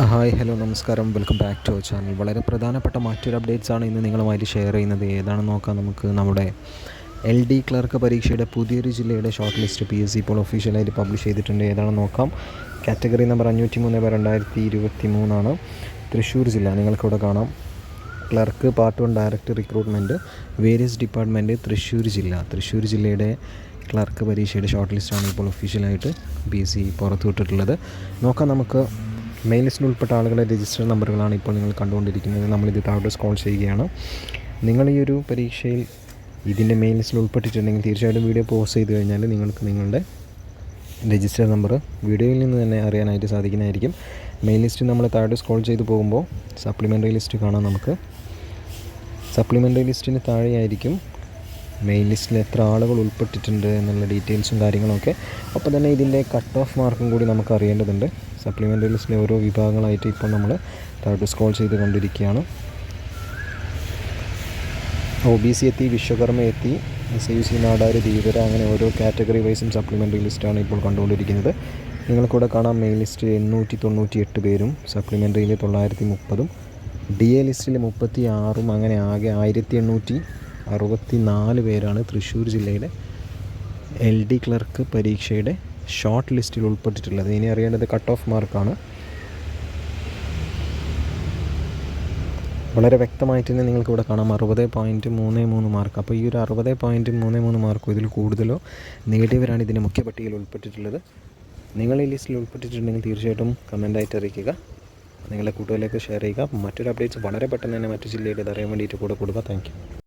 Hi hello നമസ്കാരം. Welcome back to our channel. വളരെ പ്രധാനപ്പെട്ട മറ്റൊരു അപ്ഡേറ്റ്സ് ആണ് ഇന്ന് നിങ്ങളുമായിട്ട് ഷെയർ ചെയ്യുന്നത്. ഏതാണെന്ന് നോക്കാം നമുക്ക്. നമ്മുടെ എൽ ഡി ക്ലർക്ക് പരീക്ഷയുടെ പുതിയൊരു ജില്ലയുടെ short list P S C ഇപ്പോൾ ഒഫീഷ്യലായിട്ട് പബ്ലിഷ് ചെയ്തിട്ടുണ്ട്. ഏതാണെന്ന് നോക്കാം. കാറ്റഗറി നമ്പർ അഞ്ഞൂറ്റി മൂന്ന് രണ്ടായിരത്തി ഇരുപത്തി മൂന്നാണ് തൃശ്ശൂർ ജില്ല. നിങ്ങൾക്കിവിടെ കാണാം. Clerk part one direct recruitment various department Thrissur ജില്ല. തൃശ്ശൂർ ജില്ലയുടെ ക്ലർക്ക് പരീക്ഷയുടെ ഷോർട്ട് ലിസ്റ്റാണ് ഇപ്പോൾ ഒഫീഷ്യലായിട്ട് ബി എസ് സി പുറത്തുവിട്ടിട്ടുള്ളത്. നോക്കാം നമുക്ക്. മെയിൻ ലിസ്റ്റിൽ ഉൾപ്പെട്ട ആളുകളെ രജിസ്റ്റർ നമ്പറുകളാണ് ഇപ്പോൾ നിങ്ങൾ കണ്ടുകൊണ്ടിരിക്കുന്നത്. നമ്മളിത് താഴോട്ട് സ്ക്രോൾ ചെയ്യുകയാണ്. നിങ്ങൾ ഈ ഒരു പരീക്ഷയിൽ ഇതിന്റെ മെയിൻ ലിസ്റ്റിൽ ഉൾപ്പെട്ടിട്ടുണ്ടെങ്കിൽ തീർച്ചയായിട്ടും വീഡിയോ പോസ്റ്റ് ചെയ്ത് കഴിഞ്ഞാൽ നിങ്ങൾക്ക് നിങ്ങളുടെ രജിസ്റ്റർ നമ്പർ വീഡിയോയിൽ നിന്ന് തന്നെ അറിയാനായിട്ട് സാധിക്കുന്നതായിരിക്കും. മെയിൻ ലിസ്റ്റ് നമ്മൾ താഴെ സ്ക്രോൾ ചെയ്ത് പോകുമ്പോൾ സപ്ലിമെന്ററി ലിസ്റ്റ് കാണാം നമുക്ക്. സപ്ലിമെന്ററി ലിസ്റ്റിന് താഴെയായിരിക്കും മെയിൻ ലിസ്റ്റിൽ എത്ര ആളുകൾ ഉൾപ്പെട്ടിട്ടുണ്ട് എന്നുള്ള ഡീറ്റെയിൽസും കാര്യങ്ങളൊക്കെ. അപ്പോൾ തന്നെ ഇതിന്റെ കട്ട് ഓഫ് മാർക്കും കൂടി നമുക്ക് അറിയേണ്ടതുണ്ട്. സപ്ലിമെന്ററി ലിസ്റ്റിലെ ഓരോ വിഭാഗങ്ങളായിട്ട് ഇപ്പോൾ നമ്മൾ താഴോട്ട് സ്ക്രോൾ ചെയ്ത് കൊണ്ടിരിക്കുകയാണ്. ഒ ബി സി എത്തി വിശ്വകർമ്മ എത്തി S U C Nadar Dheevara അങ്ങനെ ഓരോ കാറ്റഗറി വൈസും സപ്ലിമെന്ററി ലിസ്റ്റാണ് ഇപ്പോൾ കണ്ടുകൊണ്ടിരിക്കുന്നത്. നിങ്ങൾക്കൂടെ കാണാം മെയിൻ ലിസ്റ്റിൽ എണ്ണൂറ്റി തൊണ്ണൂറ്റി എട്ട് പേരും സപ്ലിമെന്ററിയിൽ തൊള്ളായിരത്തി മുപ്പതും ഡി എ ലിസ്റ്റിൽ മുപ്പത്തി ആറും അങ്ങനെ ആകെ ആയിരത്തി എണ്ണൂറ്റി അറുപത്തി നാല് പേരാണ് തൃശ്ശൂർ ജില്ലയുടെ എൽ ഡി ക്ലർക്ക് പരീക്ഷയുടെ ഷോർട്ട് ലിസ്റ്റിൽ ഉൾപ്പെട്ടിട്ടുള്ളത്. ഇനി അറിയേണ്ടത് കട്ട് ഓഫ് മാർക്കാണ്. വളരെ വ്യക്തമായിട്ട് തന്നെ നിങ്ങൾക്ക് ഇവിടെ കാണാം. അറുപത് പോയിന്റ് മൂന്ന് മൂന്ന് മാർക്ക്. അപ്പോൾ ഈ ഒരു അറുപത് പോയിന്റ് മൂന്ന് മൂന്ന് മാർക്കോ ഇതിൽ കൂടുതലോ നേടിയവരാണ് ഇതിന്റെ മുഖ്യ പട്ടികയിൽ ഉൾപ്പെട്ടിട്ടുള്ളത്. നിങ്ങൾ ഈ ലിസ്റ്റിൽ ഉൾപ്പെട്ടിട്ടുണ്ടെങ്കിൽ തീർച്ചയായിട്ടും കമന്റായിട്ട് അറിയിക്കുക. നിങ്ങളുടെ കൂട്ടുകാരിലേക്ക് ഷെയർ ചെയ്യുക. മറ്റൊരു അപ്ഡേറ്റ്സ് വളരെ പെട്ടെന്ന് തന്നെ മറ്റു ജില്ലയിലേത് അറിയാൻ വേണ്ടിയിട്ട് കൂടെ കൊടുക്കുക താങ്ക്